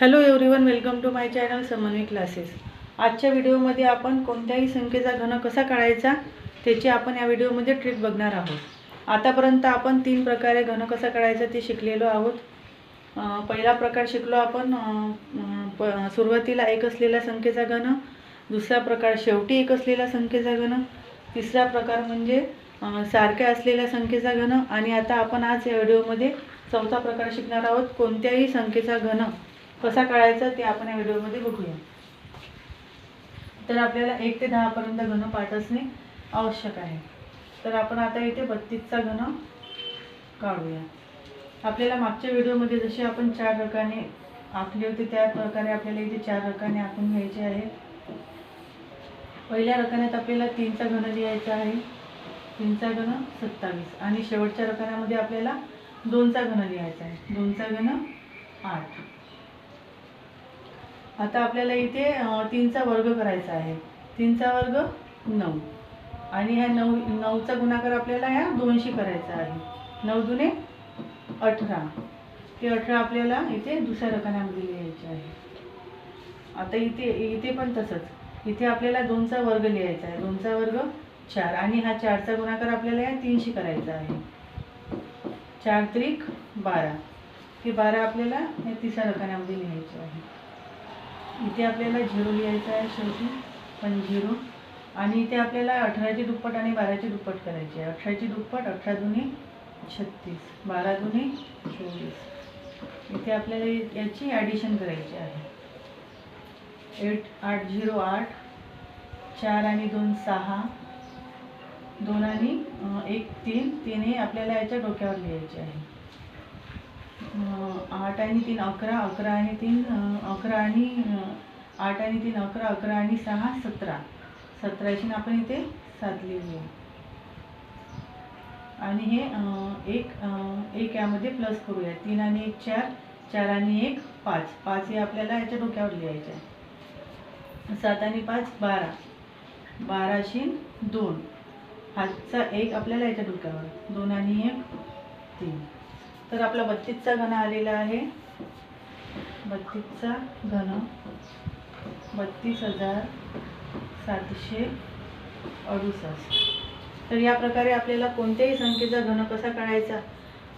Hello everyone welcome to my channel Samanvay classes आजच्या व्हिडिओमध्ये आपण कोणत्याही संख्येचा घन कसा काढायचा त्याची आपण या व्हिडिओमध्ये ट्रिक बघणार आहोत. आतापर्यंत आपण तीन प्रकारे घन कसा काढायचा ते शिकलेलो आहोत. पहिला प्रकार शिकलो आपण प सुरुवातीला एक असलेल्या संख्येचा घन दुसरा प्रकार शेवटी एक असलेल्या संख्येचा घन तिसरा प्रकार म्हणजे सारख्या असलेल्या संख्येचा घन आणि आता आपण आज या व्हिडिओमध्ये चौथा प्रकार शिकणार आहोत कोणत्याही संख्येचा घन. कसा काढायचा ते आपण या व्हिडिओमध्ये बघूया. तर आपल्याला एक ते दहापर्यंत घन पाठ असणे आवश्यक आहे. तर आपण आता इथे बत्तीसचा घन काढूया. आपल्याला मागच्या व्हिडिओमध्ये जसे आपण चार रकाने आखले होते त्या प्रकारे आपल्याला इथे चार रकाने आखून घ्यायचे आहे. पहिल्या रकान्यात आपल्याला तीनचा घन लिहायचा आहे. तीनचा घन सत्तावीस. आणि शेवटच्या रकान्यामध्ये आपल्याला दोनचा घन लिहायचा आहे. दोनचा घन आठ. आता आपल्याला इथे तीनचा वर्ग करायचा आहे. तीनचा वर्ग नऊ. आणि ह्या नऊ नऊचा गुणाकार आपल्याला ह्या दोनशी करायचा आहे. नऊ दुने अठरा. ते अठरा आपल्याला इथे दुसऱ्या रकान्यामध्ये लिहायचे आहे. आता इथे इथे पण तसंच. इथे आपल्याला दोनचा वर्ग लिहायचा आहे. दोनचा वर्ग चार. आणि हा चारचा गुणाकार आपल्याला या तीनशी करायचा आहे. चार त्रिक बारा. ते बारा आपल्याला या तिसऱ्या रकान्यामध्ये लिहायचे आहे. इथे आपल्याला झिरो लिहायचा आहे शेवटी पण झिरो. आणि इथे आपल्याला अठराची दुप्पट आणि बाराची दुप्पट करायची आहे. अठराची दुप्पट अठरा दुनी छत्तीस. बारा दुनी चोवीस. इथे आपल्याला याची ॲडिशन करायची आहे. एट आठ झिरो आठ. चार आणि दोन सहा. दोन आणि एक तीन. तीन हे आपल्याला याच्या डोक्यावर लिहायचे आहे. आठ आणि तीन अकरा अकरा आणि तीन अकरा आणि आठ आणि तीन अकरा अकरा आणि सहा सतरा. सतराशी आपण इथे सात लिहूया. आणि हे एक एक यामध्ये प्लस करूया. तीन आणि एक चार. चार आणि एक पाच. पाच हे आपल्याला याच्या डोक्यावर लिहायचं आहे. सात आणि पाच बारा. बाराशे दोन. हातचा एक आपल्याला याच्या डोक्यावर. दोन आणि एक तीन. तर आपला बत्तीसचा घन आलेला आहे. बत्तीसचा घन बत्तीस हजार सातशे अडुसष्ट. तर या प्रकारे आपल्याला कोणत्याही संख्येचा घन कसा काढायचा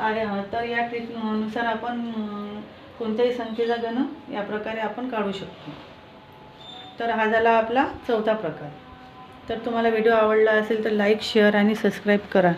अरे अं, तर या ट्रिकनुसार आपण कोणत्याही संख्येचा घन या प्रकारे आपण काढू शकतो. तर हा झाला आपला चौथा प्रकार. तर तुम्हाला व्हिडिओ आवडला असेल तर लाईक शेअर आणि सबस्क्राईब करा.